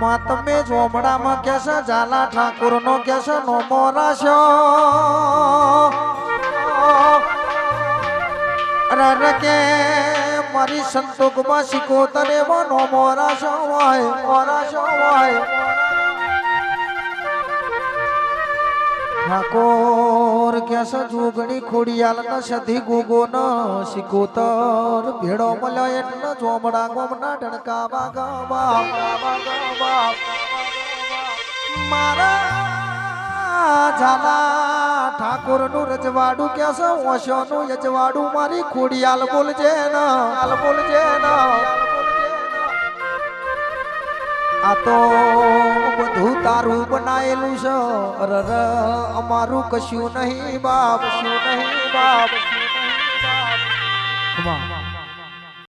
માં તમે જોમડામાં કેસે ઝાલા ઠાકુર નો કેસે નો મોરાશો. અરે કે મારી સંતોકમાં શીખોતર એવો નો મોરાશો હોય મોરાશો હોય. ઠાકોર કેસ જોગણી ખોડિયાલ ન સધી ગોગો ન શીખોતર. ભેડો મળ્યો એટલે ઝોમડા ગોમના બાગા બાપ મારા ઝાલા ઠાકોરનું રજવાડું કેસ ઓશો નું યજવાડું મારી ખોડિયાલ બોલજે ન. હાલ બોલજે ન. આ તો બધું તારું બનાયેલું છે અરર અમારું કશું નહીં બાપ શું નહીં બાપ શું નહીં બાપ.